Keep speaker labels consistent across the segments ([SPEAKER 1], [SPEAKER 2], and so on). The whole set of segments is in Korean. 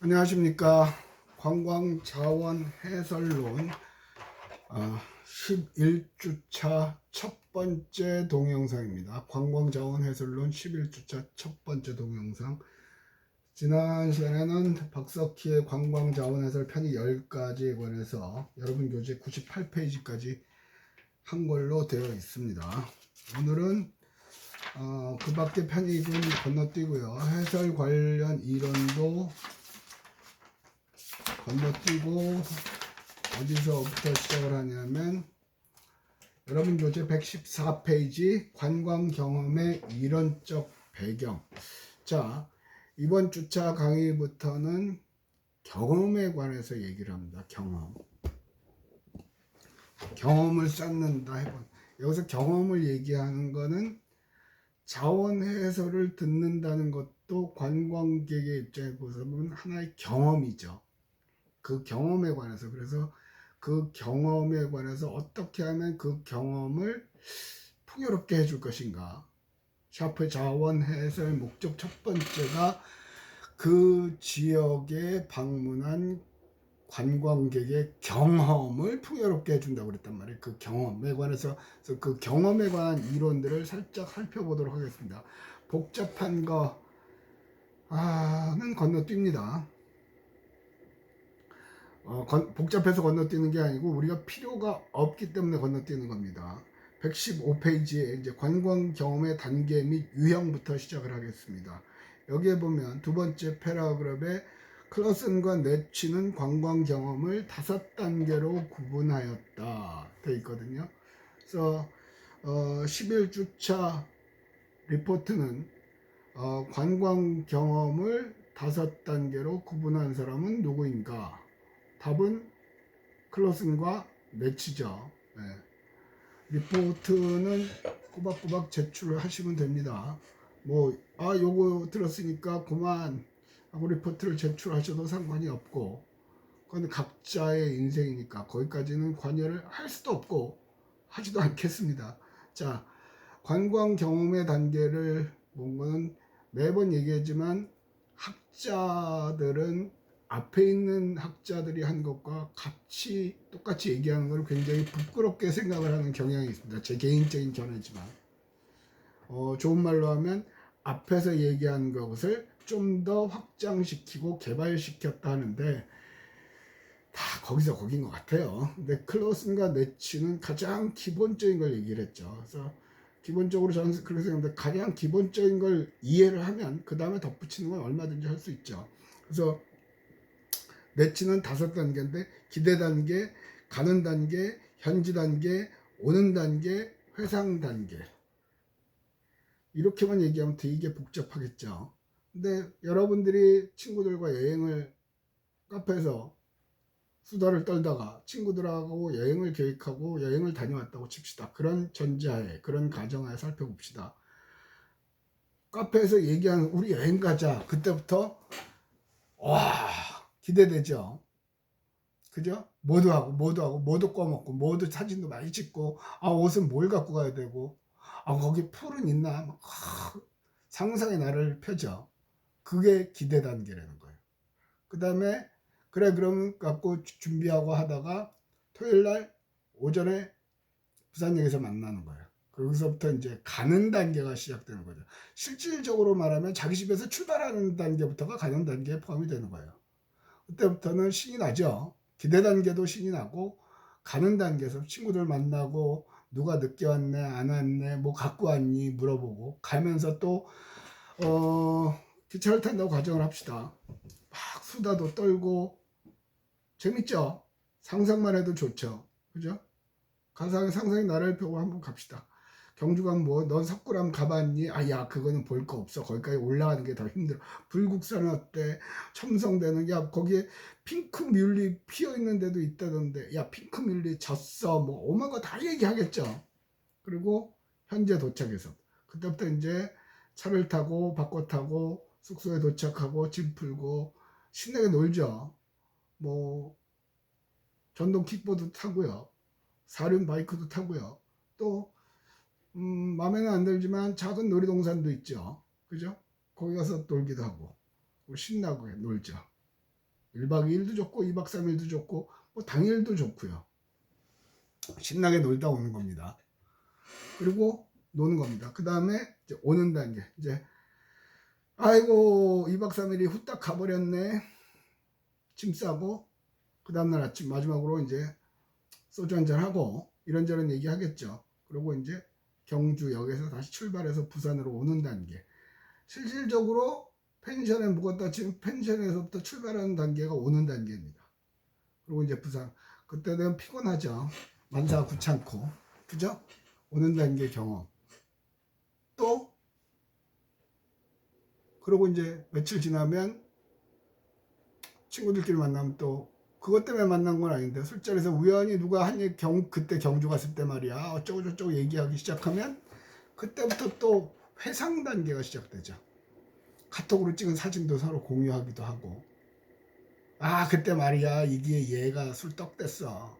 [SPEAKER 1] 안녕하십니까. 관광자원 해설론 어, 11주차 첫 번째 동영상입니다. 관광자원 해설론 11주차 첫 번째 동영상. 지난 시간에는 박석희의 관광자원 해설 편이 10가지에 관해서 여러분 교재 98페이지까지 한 걸로 되어 있습니다. 오늘은 어, 그 밖에 좀 건너뛰고요. 해설 관련 이론도 건너뛰고 어디서부터 시작을 하냐면 여러분 교재 114페이지 관광 경험의 이론적 배경. 자 이번 주차 강의부터는 경험에 관해서 얘기를 합니다. 경험. 경험을 쌓는다 해본. 여기서 경험을 얘기하는 거는 자원 해설을 듣는다는 것도 관광객의 입장에 보면 하나의 경험이죠. 그 경험에 관해서 그래서 그 경험에 관해서 어떻게 하면 그 경험을 풍요롭게 해줄 것인가 샤프의 자원 해설 목적 첫 번째가 그 지역에 방문한 관광객의 경험을 풍요롭게 해준다고 그랬단 말이에요. 그 경험에 관해서 그 경험에 관한 이론들을 살짝 살펴보도록 하겠습니다. 복잡한 거는 건너뜁니다. 어, 건- 복잡해서 건너뛰는 게 아니고 우리가 필요가 없기 때문에 건너뛰는 겁니다. 115페이지에 이제 관광 경험의 단계 및 유형부터 시작을 하겠습니다. 여기에 보면 두 번째 패러그랩에 클러슨과 네치는 관광 경험을 다섯 단계로 구분하였다 돼 있거든요. 그래서 어, 11주차 리포트는 어, 관광 경험을 다섯 단계로 구분한 사람은 누구인가? 답은 클로슨과 매치죠. 네. 리포트는 꼬박꼬박 제출을 하시면 됩니다. 뭐, 아, 요거 들었으니까 그만 하고 리포트를 제출하셔도 상관이 없고, 그건 각자의 인생이니까 거기까지는 관여를 할 수도 없고, 하지도 않겠습니다. 자, 관광 경험의 단계를 본 거는 매번 얘기하지만 학자들은 앞에 있는 학자들이 한 것과 같이 똑같이 얘기하는 걸 굉장히 부끄럽게 생각을 하는 경향이 있습니다. 제 개인적인 견해지만 어, 좋은 말로 하면 앞에서 얘기한 것을 좀 더 확장시키고 개발시켰다 하는데 다 거기서 거긴 것 같아요. 근데 클로슨과 네치는 가장 기본적인 걸 얘기를 했죠. 그래서 기본적으로 저는 그렇게 생각하는데 가장 기본적인 걸 이해를 하면 그 다음에 덧붙이는 건 얼마든지 할 수 있죠. 그래서 매치는 다섯 단계인데 기대 단계, 가는 단계, 현지 단계, 오는 단계, 회상 단계. 이렇게만 얘기하면 되게 복잡하겠죠. 근데 여러분들이 친구들과 여행을 카페에서 수다를 떨다가 친구들하고 여행을 계획하고 여행을 다녀왔다고 칩시다. 그런 전제하에, 그런 가정하에 살펴봅시다. 카페에서 얘기하는 우리 여행 가자. 그때부터 와 기대되죠. 그죠? 뭐도 하고 뭐도 하고 뭐도 꺼먹고 뭐도 사진도 많이 찍고 아 옷은 뭘 갖고 가야 되고 아 거기 풀은 있나 막, 아, 상상의 나를 펴죠. 그게 기대 단계라는 거예요. 그 다음에 그래 그럼 갖고 주- 준비하고 하다가 토요일 날 오전에 부산역에서 만나는 거예요. 거기서부터 이제 가는 단계가 시작되는 거죠. 실질적으로 말하면 자기 집에서 출발하는 단계부터가 가는 단계에 포함이 되는 거예요. 그때부터는 신이 나죠. 기대 단계도 신이 나고 가는 단계에서 친구들 만나고 누가 늦게 왔네 안 왔네 뭐 갖고 왔니 물어보고 가면서 또 어, 기차를 탄다고 가정을 합시다. 막 수다도 떨고 재밌죠. 상상만 해도 좋죠. 그죠? 가상 상상의 나라를 펴고 한번 갑시다. 경주 가면 뭐, 넌 석굴암 가봤니? 아, 야, 그거는 볼 거 없어. 거기까지 올라가는 게 더 힘들어. 불국사는 어때? 첨성대는, 야, 거기에 핑크 뮬리 피어 있는 데도 있다던데, 야, 핑크 뮬리 졌어. 뭐, 오만 거 다 얘기하겠죠. 그리고 현재 도착해서. 그때부터 이제 차를 타고, 바꿔 타고, 숙소에 도착하고, 짐 풀고, 신나게 놀죠. 뭐, 전동 킥보드 타고요. 사륜 바이크도 타고요. 또 음, 마음에는 안 들지만 작은 놀이동산도 있죠. 그죠? 거기 가서 놀기도 하고 뭐 신나고 놀죠. 1박 2일도 좋고 2박 3일도 좋고 뭐 당일도 좋고요. 신나게 놀다 오는 겁니다. 그리고 노는 겁니다. 그 다음에 오는 단계 이제 아이고 2박 3일이 후딱 가버렸네. 짐 싸고 그 다음날 아침 마지막으로 이제 소주 한잔 하고 이런저런 얘기 하겠죠. 그리고 이제 경주역에서 다시 출발해서 부산으로 오는 단계. 실질적으로 펜션에 묵었다 치면 펜션에서부터 출발하는 단계가 오는 단계입니다. 그리고 이제 부산 그때 되면 피곤하죠. 만사 구찮고 그죠? 오는 단계 경험. 또 그리고 이제 며칠 지나면 친구들끼리 만나면 또 그것 때문에 만난 건 아닌데 술자리에서 우연히 누가 한경 그때 경주 갔을 때 말이야 어쩌고 저쩌고 얘기하기 시작하면 그때부터 또 회상 단계가 시작되죠. 카톡으로 찍은 사진도 서로 공유하기도 하고 아 그때 말이야 이게 얘가 술 떡 댔어.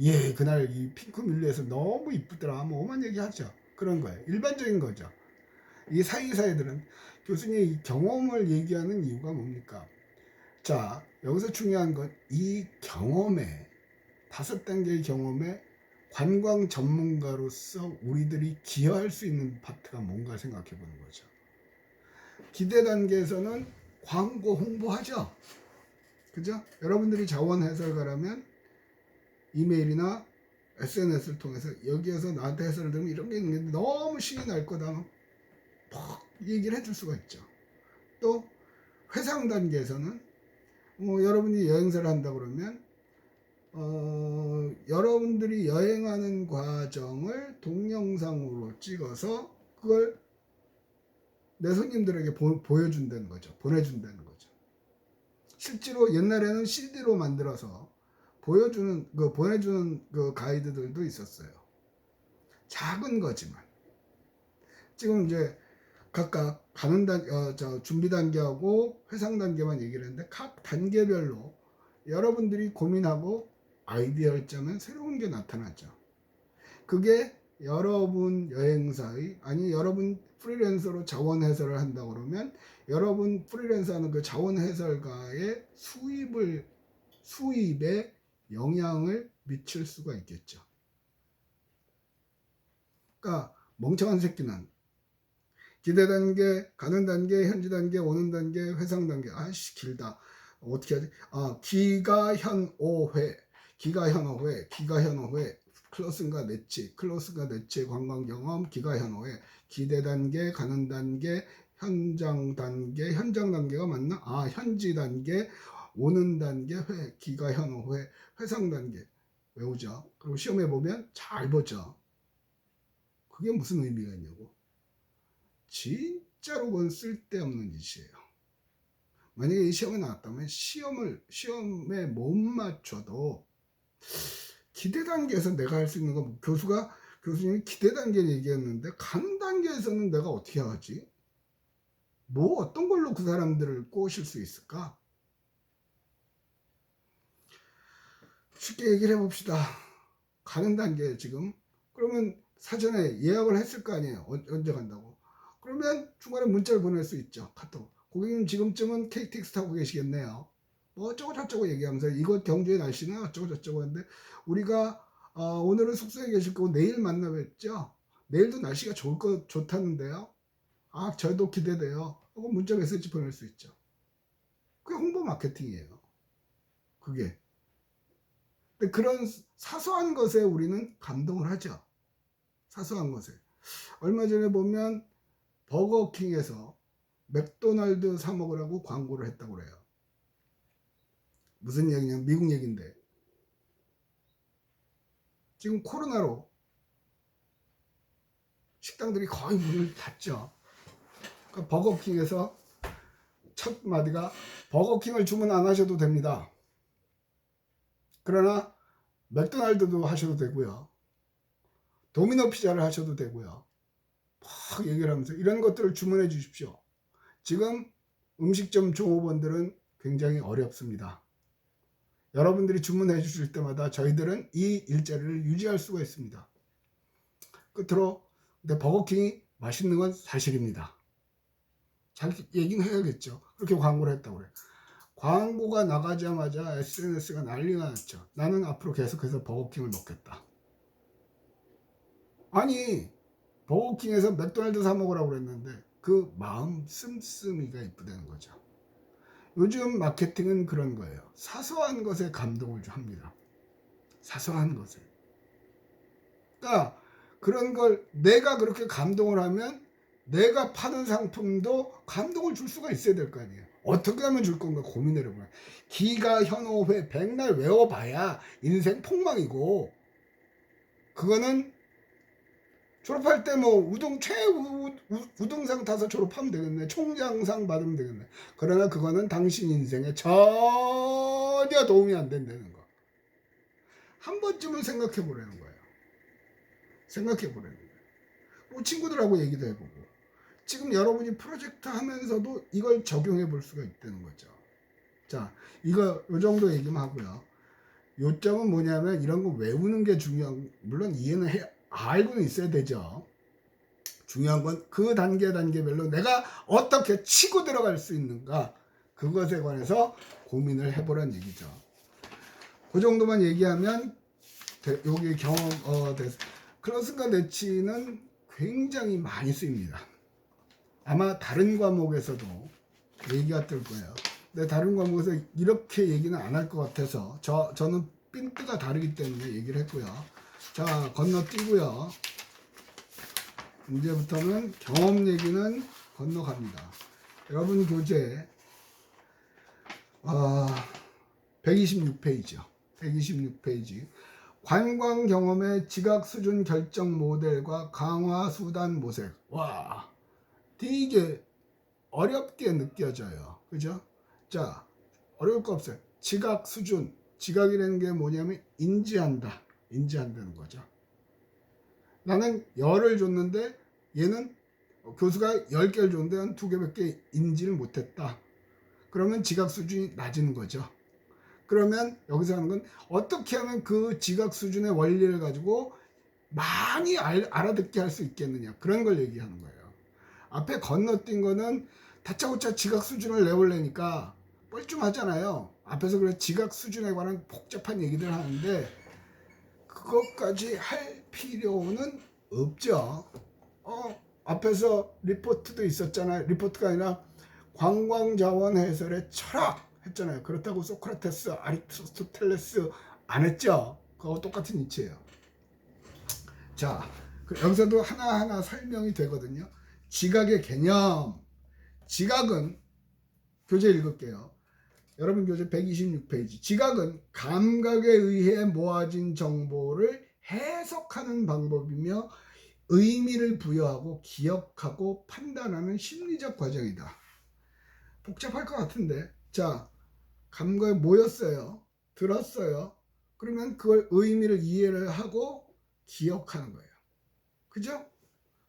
[SPEAKER 1] 얘 그날 이 핑크 밀리에서 너무 이쁘더라. 뭐 오만 얘기하죠. 그런 거예요. 일반적인 거죠. 이 사이사이들은 교수님 이 경험을 얘기하는 이유가 뭡니까? 자, 여기서 중요한 건 이 경험에 다섯 단계의 경험에 관광 전문가로서 우리들이 기여할 수 있는 파트가 뭔가 생각해 보는 거죠. 기대 단계에서는 광고 홍보하죠. 그죠? 여러분들이 자원 해설가라면 이메일이나 SNS를 통해서 여기에서 나한테 해설을 들으면 이런 게 있는데 너무 신이 날 거다. 하면 퍽 얘기를 해줄 수가 있죠. 또 회상 단계에서는 뭐 여러분이 여행사를 한다 그러면 어, 여러분들이 여행하는 과정을 동영상으로 찍어서 그걸 내 손님들에게 보, 보여준다는 거죠. 보내준다는 거죠. 실제로 옛날에는 CD로 만들어서 보여주는 그 보내주는 그 가이드들도 있었어요. 작은 거지만 지금 이제 각각 가는 단, 어, 저 준비 단계하고 회상 단계만 얘기를 했는데 각 단계별로 여러분들이 고민하고 아이디어를 짜면 새로운 게 나타나죠. 그게 여러분 여행사의 아니 여러분 프리랜서로 자원 해설을 한다 그러면 여러분 프리랜서하는 그 자원 해설가의 수입을 수입에 영향을 미칠 수가 있겠죠. 그러니까 멍청한 새끼는 기대 단계, 가는 단계, 현지 단계, 오는 단계, 회상 단계. 아씨 길다. 어떻게 하지? 아 기가 현오회, 기가 현오회, 기가 현오회. 클로스인가 넷치, 클로스가 넷치 관광 경험, 기가 현오회, 기대 단계, 가는 단계, 현장 단계, 현장 단계가 맞나? 아 현지 단계, 오는 단계, 회, 기가 현오회, 회상 단계 외우죠. 그리고 시험에 보면 잘 보죠. 그게 무슨 의미가 있냐고. 진짜로 그건 쓸데없는 짓이에요. 만약에 이 시험에 나왔다면 시험을 시험에 못 맞춰도 기대 단계에서 내가 할 수 있는 건 교수가 교수님이 기대 단계 얘기했는데 가는 단계에서는 내가 어떻게 하지? 뭐 어떤 걸로 그 사람들을 꼬실 수 있을까? 쉽게 얘기를 해봅시다. 가는 단계 지금 그러면 사전에 예약을 했을 거 아니에요. 어, 언제 간다고? 그러면 중간에 문자를 보낼 수 있죠. 카톡. 고객님 지금쯤은 KTX 타고 계시겠네요. 뭐 어쩌고 저쩌고 얘기하면서 이거 경주의 날씨는 어쩌고 저쩌고 하는데 우리가 어, 오늘은 숙소에 계실 거고 내일 만나뵙죠. 내일도 날씨가 좋을 거 좋다는데요. 아 저도 기대돼요. 하고 문자 메시지 보낼 수 있죠. 그게 홍보 마케팅이에요. 그게. 근데 그런 사소한 것에 우리는 감동을 하죠. 사소한 것에. 얼마 전에 보면 버거킹에서 맥도날드 사 먹으라고 광고를 했다고 그래요. 무슨 얘기냐면 미국 얘기인데 지금 코로나로 식당들이 거의 문을 닫죠. 그러니까 버거킹에서 첫 마디가 버거킹을 주문 안 하셔도 됩니다. 그러나 맥도날드도 하셔도 되고요. 도미노 피자를 하셔도 되고요. 막 얘기를 하면서 이런 것들을 주문해 주십시오. 지금 음식점 종업원들은 굉장히 어렵습니다. 여러분들이 주문해 주실 때마다 저희들은 이 일자리를 유지할 수가 있습니다. 끝으로 근데 버거킹이 맛있는 건 사실입니다. 자기 얘기는 해야겠죠. 그렇게 광고를 했다고 그래요. 광고가 나가자마자 SNS가 난리가 났죠. 나는 앞으로 계속해서 버거킹을 먹겠다. 아니 버거킹에서 맥도날드 사 먹으라고 그랬는데 그 마음 씀씀이가 이쁘다는 거죠. 요즘 마케팅은 그런 거예요. 사소한 것에 감동을 좀 합니다. 사소한 것에. 그러니까 그런 걸 내가 그렇게 감동을 하면 내가 파는 상품도 감동을 줄 수가 있어야 될 거 아니에요. 어떻게 하면 줄 건가 고민을 해보면 기가 현호회 백날 외워봐야 인생 폭망이고 그거는 졸업할 때 뭐 우등 최우 우- 우등상 타서 졸업하면 되겠네. 총장상 받으면 되겠네. 그러나 그거는 당신 인생에 전혀 도움이 안 된다는 거. 한 번쯤은 생각해 보라는 거예요. 생각해 보라는 거예요. 뭐 친구들하고 얘기도 해보고. 지금 여러분이 프로젝트 하면서도 이걸 적용해 볼 수가 있다는 거죠. 자 이거 요 정도 얘기만 하고요. 요점은 뭐냐면 이런 거 외우는 게 중요한 물론 이해는 해 알고는 있어야 되죠. 중요한 건 그 단계 단계별로 내가 어떻게 치고 들어갈 수 있는가 그것에 관해서 고민을 해보란 얘기죠. 그 정도만 얘기하면 대- 여기 경험 어 됐- 클러스과 내치는 굉장히 많이 쓰입니다. 아마 다른 과목에서도 얘기가 뜰 거예요. 근데 다른 과목에서 이렇게 얘기는 안 할 것 같아서 저 저는 핀트가 다르기 때문에 얘기를 했고요. 자 건너뛰고요. 이제부터는 경험 얘기는 건너갑니다. 여러분 교재 아 126페이지요. 126페이지 관광 경험의 지각 수준 결정 모델과 강화 수단 모색. 와 되게 어렵게 느껴져요. 그죠? 자 어려울 거 없어요. 지각 수준 지각이라는 게 뭐냐면 인지한다. 인지한다는 거죠. 나는 열을 줬는데 얘는 교수가 10개를 줬는데 한두 개밖에 인지를 못했다. 그러면 지각 수준이 낮은 거죠. 그러면 여기서 하는 건 어떻게 하면 그 지각 수준의 원리를 가지고 많이 알, 알아듣게 할 수 있겠느냐. 그런 걸 얘기하는 거예요. 앞에 건너뛴 거는 다짜고짜 지각 수준을 내올래니까 뻘쭘하잖아요. 앞에서 그래 지각 수준에 관한 복잡한 얘기들 하는데 그것까지 할 필요는 없죠. 어, 앞에서 리포트도 있었잖아요. 리포트가 아니라 관광자원 해설의 철학 했잖아요. 그렇다고 소크라테스, 아리스토텔레스 안 했죠. 그거 똑같은 이치예요. 자, 그 여기서도 하나하나 설명이 되거든요. 지각의 개념. 지각은 교재 읽을게요. 여러분 교재 126페이지. 지각은 감각에 의해 모아진 정보를 해석하는 방법이며 의미를 부여하고 기억하고 판단하는 심리적 과정이다. 복잡할 것 같은데. 자, 감각에 모였어요. 들었어요. 그러면 그걸 의미를 이해를 하고 기억하는 거예요. 그죠?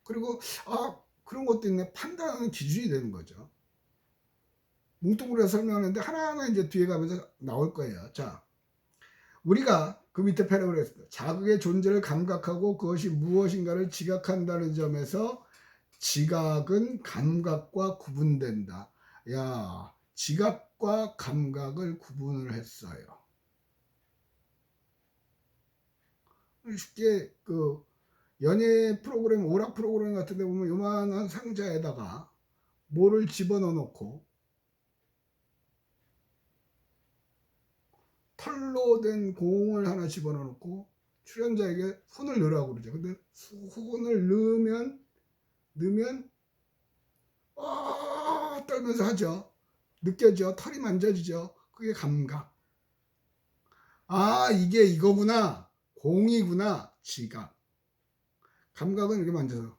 [SPEAKER 1] 그리고 아 그런 것도 있네. 판단하는 기준이 되는 거죠. 뭉뚱그려 설명하는데 하나하나 이제 뒤에 가면서 나올 거예요. 자, 우리가 그 밑에 했습니다. 자극의 존재를 감각하고 그것이 무엇인가를 지각한다는 점에서 지각은 감각과 구분된다. 야, 지각과 감각을 구분을 했어요. 쉽게 그 연예 프로그램, 오락 프로그램 같은 데 보면 요만한 상자에다가 뭐를 집어넣어 놓고 털로 된 공을 하나 집어넣어 놓고 출연자에게 손을 넣으라고 그러죠. 근데 손을 넣으면 넣으면 아 떨면서 하죠. 느껴져. 털이 만져지죠. 그게 감각. 아 이게 이거구나. 공이구나. 지각. 감각은 이렇게 만져서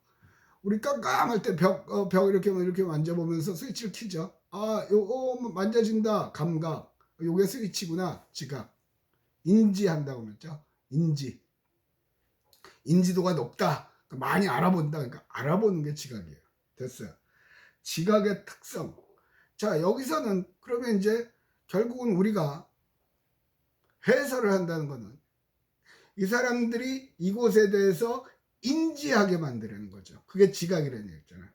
[SPEAKER 1] 우리 깜깜할 때벽 어, 벽 이렇게 이렇게 만져보면서 스위치를 키죠. 아 요거 만져진다. 감각. 요게 스위치구나. 지각. 인지한다고 그랬죠. 인지. 인지도가 높다. 많이 알아본다. 그러니까 알아보는 게 지각이에요. 됐어요. 지각의 특성. 자, 여기서는 그러면 이제 결국은 우리가 해설을 한다는 거는 이 사람들이 이곳에 대해서 인지하게 만드는 거죠. 그게 지각이라는 얘기잖아요.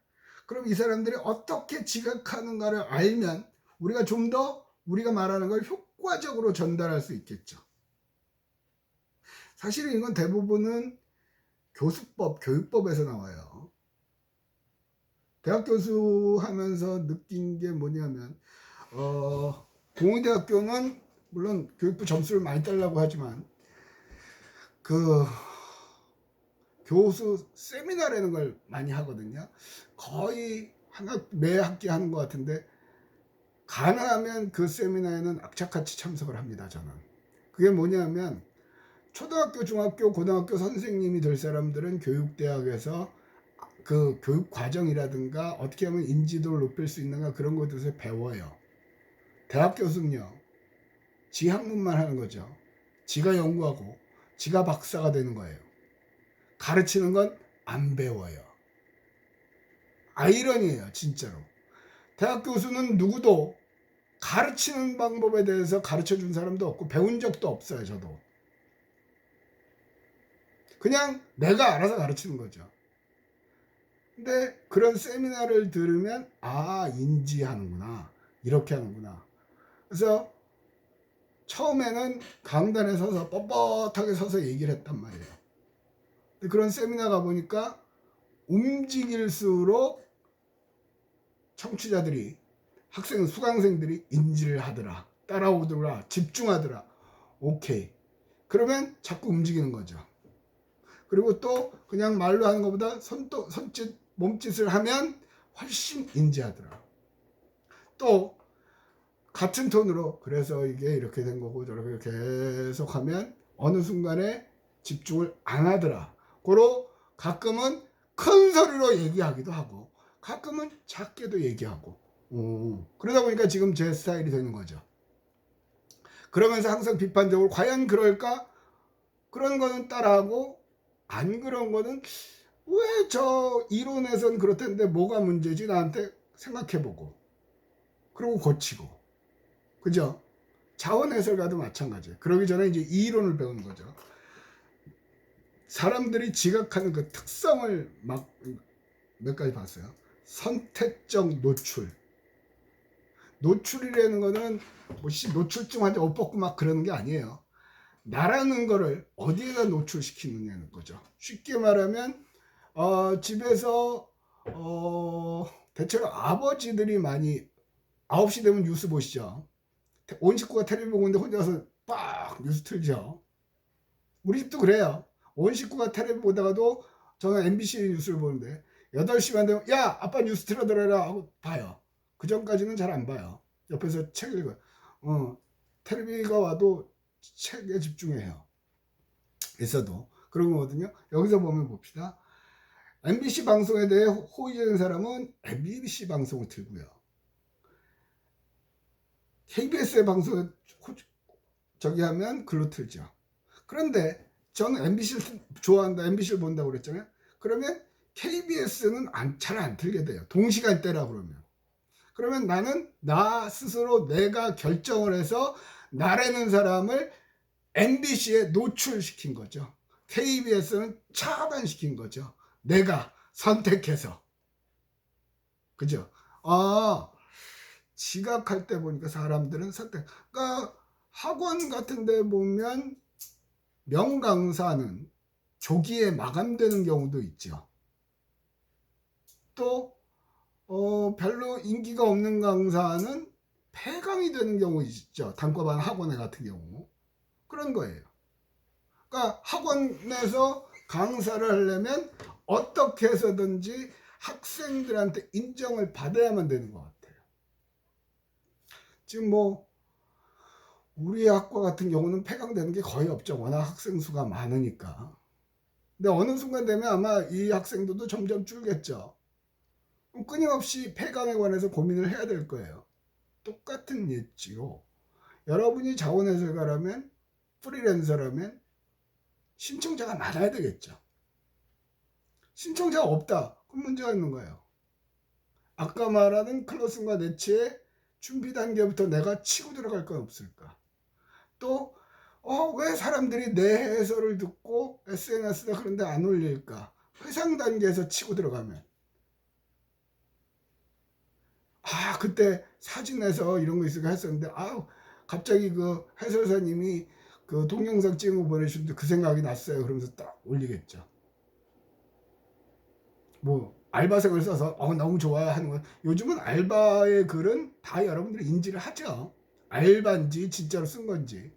[SPEAKER 1] 그럼 이 사람들이 어떻게 지각하는가를 알면 우리가 좀더 우리가 말하는 걸 효과적으로 전달할 수 있겠죠. 사실은 이건 대부분은 교수법, 교육법에서 나와요. 대학 교수 하면서 느낀 게 뭐냐면, 어, 공의대학교는 물론 교육부 점수를 많이 달라고 하지만, 그, 교수 세미나라는 걸 많이 하거든요. 거의 하나, 매 학기 하는 것 같은데, 가능하면 그 세미나에는 악착같이 참석을 합니다, 저는. 그게 뭐냐면, 초등학교, 중학교, 고등학교 선생님이 될 사람들은 교육대학에서 그 교육 과정이라든가 어떻게 하면 인지도를 높일 수 있는가 그런 것들을 배워요. 대학 교수는요, 지 학문만 하는 거죠. 지가 연구하고 지가 박사가 되는 거예요. 가르치는 건 안 배워요. 아이러니예요, 진짜로. 대학 교수는 누구도 가르치는 방법에 대해서 가르쳐 준 사람도 없고 배운 적도 없어요, 저도. 그냥 내가 알아서 가르치는 거죠. 근데 그런 세미나를 들으면 아 인지하는구나 이렇게 하는구나 그래서 처음에는 강단에 서서 뻣뻣하게 서서 얘기를 했단 말이에요 근데 그런 세미나 가보니까 움직일수록 청취자들이 학생 수강생들이 인지를 하더라 따라오더라 집중하더라 오케이 그러면 자꾸 움직이는 거죠 그리고 또 그냥 말로 하는 것보다 손도 손짓 몸짓을 하면 훨씬 인지하더라. 또 같은 톤으로 그래서 이게 이렇게 된 거고 저렇게 계속 하면 어느 순간에 집중을 안 하더라. 고로 가끔은 큰 소리로 얘기하기도 하고 가끔은 작게도 얘기하고 오, 그러다 보니까 지금 제 스타일이 되는 거죠. 그러면서 항상 비판적으로 과연 그럴까? 그런 거는 따라하고 안 그런 거는 왜 저 이론에선 그렇던데 뭐가 문제지 나한테 생각해보고 그리고 고치고 그죠? 자원 해설가도 마찬가지예요. 그러기 전에 이제 이론을 배우는 거죠. 사람들이 지각하는 그 특성을 막 몇 가지 봤어요. 선택적 노출. 노출이라는 거는 뭐 노출증 환자 옷 벗고 막 그러는 게 아니에요. 나라는 거를 어디에다 노출시키느냐는 거죠. 쉽게 말하면 어, 집에서 어, 대체로 아버지들이 많이 9시 되면 뉴스 보시죠. 온 식구가 텔레비 보고 있는데 혼자서 빡 뉴스 틀죠. 우리 집도 그래요. 온 식구가 텔레비 보다가도 저는 MBC 뉴스를 보는데 8시만 되면 야 아빠 뉴스 틀어드려라 하고 봐요. 그 전까지는 잘 안 봐요. 옆에서 책 읽어요. 어, 텔레비가 와도 책에 집중해요. 있어도 그런 거거든요. 여기서 보면 봅시다. MBC 방송에 대해 호의적인 사람은 MBC 방송을 틀고요. KBS의 방송에 저기 하면 글로 틀죠. 그런데 저는 MBC를 좋아한다, MBC를 본다고 그랬잖아요. 그러면 KBS는 잘안 틀게 돼요. 동시간대라 그러면. 그러면 나는 나 스스로 내가 결정을 해서 나라는 사람을 MBC에 노출시킨 거죠. KBS는 차단시킨 거죠. 내가 선택해서. 그죠? 아, 지각할 때 보니까 사람들은 선택. 그러니까 학원 같은 데 보면 명강사는 조기에 마감되는 경우도 있죠. 또, 어, 별로 인기가 없는 강사는 폐강이 되는 경우 있죠. 단과반 학원에 같은 경우. 그런 거예요. 그러니까 학원에서 강사를 하려면 어떻게 해서든지 학생들한테 인정을 받아야만 되는 것 같아요. 지금 뭐 우리 학과 같은 경우는 폐강되는 게 거의 없죠. 워낙 학생 수가 많으니까. 근데 어느 순간 되면 아마 이 학생들도 점점 줄겠죠. 끊임없이 폐강에 관해서 고민을 해야 될 거예요. 똑같은 예지로 여러분이 자원 해설가라면 프리랜서라면 신청자가 많아야 되겠죠. 신청자가 없다. 그럼 문제가 있는 거예요. 아까 말하는 클로슨과 네치의 준비 단계부터 내가 치고 들어갈 건 없을까? 또, 어, 왜 사람들이 내 해설을 듣고 SNS나 그런데 안 올릴까? 회상 단계에서 치고 들어가면. 아 그때 사진에서 이런 거 있으니까 했었는데 아우 갑자기 그 해설사님이 그 동영상 찍은 거 보내주는데 그 생각이 났어요. 그러면서 딱 올리겠죠. 뭐 알바생을 써서 어, 너무 좋아요 하는 건 요즘은 알바의 글은 다 여러분들이 인지를 하죠. 알바인지 진짜로 쓴 건지.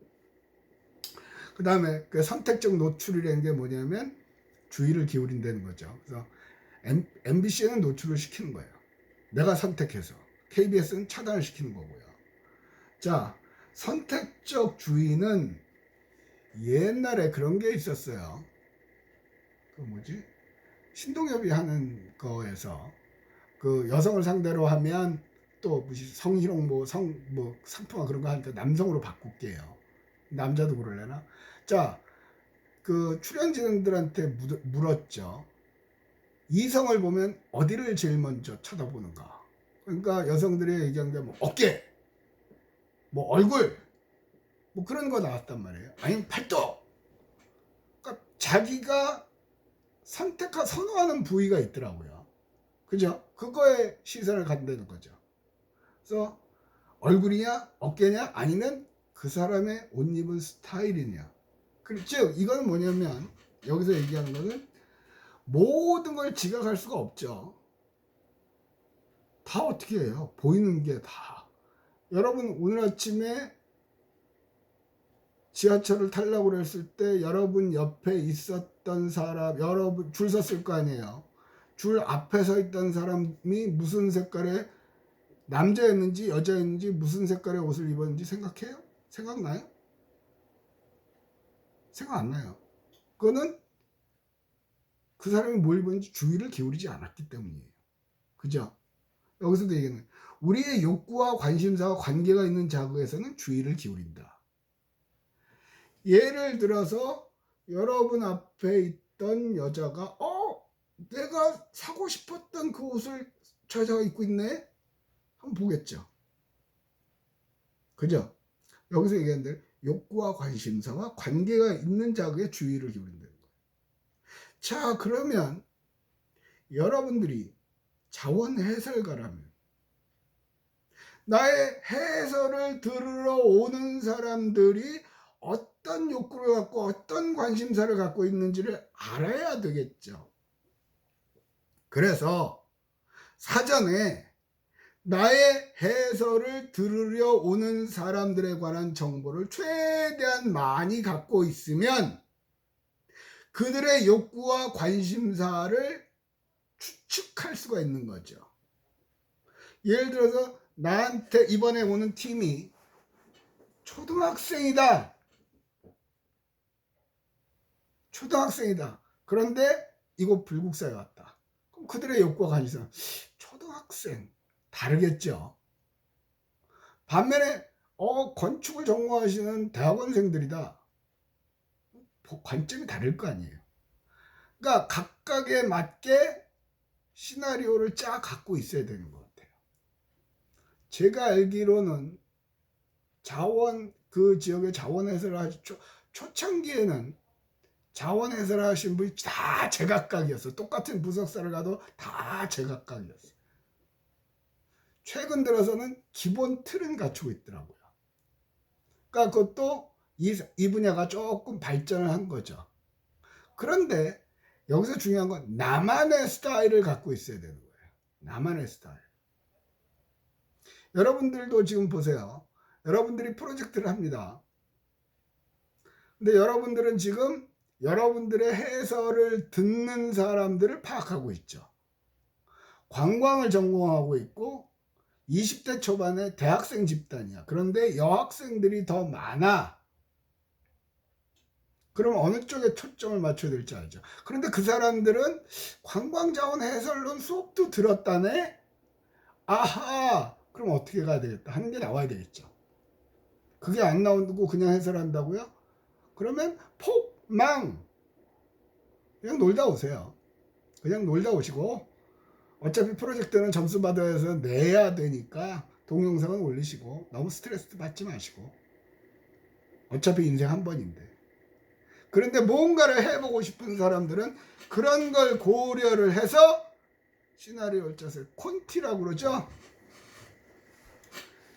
[SPEAKER 1] 그 다음에 그 선택적 노출이라는 게 뭐냐면 주의를 기울인다는 거죠. 그래서 MBC는 노출을 시키는 거예요. 내가 선택해서 KBS는 차단을 시키는 거고요. 자, 선택적 주의는 옛날에 그런 게 있었어요. 그 뭐지? 신동엽이 하는 거에서 그 여성을 상대로 하면 또 성희롱 뭐 성 뭐 상품화 그런 거 하니까 남성으로 바꿀게요. 남자도 그럴래나? 자, 그 출연진들한테 묻- 물었죠. 이성을 보면 어디를 제일 먼저 쳐다보는가? 그러니까 여성들이 얘기한 게 뭐 어깨, 뭐 얼굴, 뭐 그런 거 나왔단 말이에요. 아니면 팔뚝. 그러니까 자기가 선택하 선호하는 부위가 있더라고요. 그죠? 그거에 시선을 갖는다는 거죠. 그래서 얼굴이냐, 어깨냐, 아니면 그 사람의 옷 입은 스타일이냐. 그즉 이거는 뭐냐면 여기서 얘기하는 것은 모든 걸 지각할 수가 없죠. 다 어떻게 해요? 보이는 게 다. 여러분 오늘 아침에 지하철을 타려고 그랬을 때 여러분 옆에 있었던 사람, 여러분 줄 섰을 거 아니에요. 줄 앞에 서 있던 사람이 무슨 색깔의 남자였는지 여자였는지 무슨 색깔의 옷을 입었는지 생각해요? 생각나요? 생각 안 나요. 그거는 그 사람이 뭘 입었는지 주의를 기울이지 않았기 때문이에요. 그죠? 여기서도 얘기는 우리의 욕구와 관심사와 관계가 있는 자극에서는 주의를 기울인다. 예를 들어서 여러분 앞에 있던 여자가 어 내가 사고 싶었던 그 옷을 저 여자가 입고 있네 한번 보겠죠. 그죠? 여기서 얘기하는 대로 욕구와 관심사와 관계가 있는 자극에 주의를 기울인다는 거예요. 자 그러면 여러분들이 자원 해설가라면 나의 해설을 들으러 오는 사람들이 어떤 욕구를 갖고 어떤 관심사를 갖고 있는지를 알아야 되겠죠. 그래서 사전에 나의 해설을 들으려 오는 사람들에 관한 정보를 최대한 많이 갖고 있으면 그들의 욕구와 관심사를 추측할 수가 있는 거죠. 예를 들어서 나한테 이번에 오는 팀이 초등학생이다. 초등학생이다. 그런데 이곳 불국사에 왔다. 그럼 그들의 욕구와 관심사 초등학생 다르겠죠. 반면에 어 건축을 전공하시는 대학원생들이다. 관점이 다를 거 아니에요. 그러니까 각각에 맞게 시나리오를 짜 갖고 있어야 되는 것 같아요. 제가 알기로는 자원 그 지역의 자원 해설을 하시 초, 초창기에는 자원 해설을 하신 분이 다 제각각이었어. 똑같은 부석사를 가도 다 제각각이었어. 최근 들어서는 기본 틀은 갖추고 있더라고요. 그러니까 그것도 이, 이 분야가 조금 발전을 한 거죠. 그런데 여기서 중요한 건 나만의 스타일을 갖고 있어야 되는 거예요. 나만의 스타일. 여러분들도 지금 보세요. 여러분들이 프로젝트를 합니다. 근데 여러분들은 지금 여러분들의 해설을 듣는 사람들을 파악하고 있죠. 관광을 전공하고 있고 20대 초반에 대학생 집단이야. 그런데 여학생들이 더 많아. 그럼 어느 쪽에 초점을 맞춰야 될지 알죠. 그런데 그 사람들은 관광자원 해설론 수업도 들었다네? 아하! 그럼 어떻게 가야 되겠다? 하는 게 나와야 되겠죠. 그게 안 나오고 그냥 해설한다고요? 그러면 폭망! 그냥 놀다 오세요. 그냥 놀다 오시고, 어차피 프로젝트는 점수 받아서 내야 되니까 동영상은 올리시고, 너무 스트레스 받지 마시고, 어차피 인생 한 번인데. 그런데 뭔가를 해보고 싶은 사람들은 그런 걸 고려를 해서 시나리오를 짜서 콘티라고 그러죠.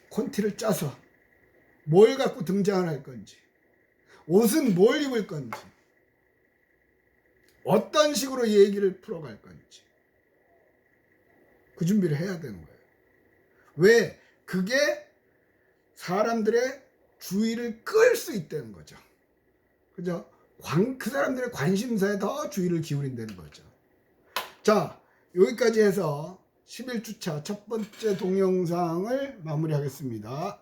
[SPEAKER 1] 콘티를 짜서 뭘 갖고 등장을 할 건지 옷은 뭘 입을 건지 어떤 식으로 얘기를 풀어갈 건지 그 준비를 해야 되는 거예요. 왜? 그게 사람들의 주의를 끌 수 있다는 거죠. 그죠? 관, 그 사람들의 관심사에 더 주의를 기울인다는 거죠. 자, 여기까지 해서 11주차 첫 번째 동영상을 마무리하겠습니다.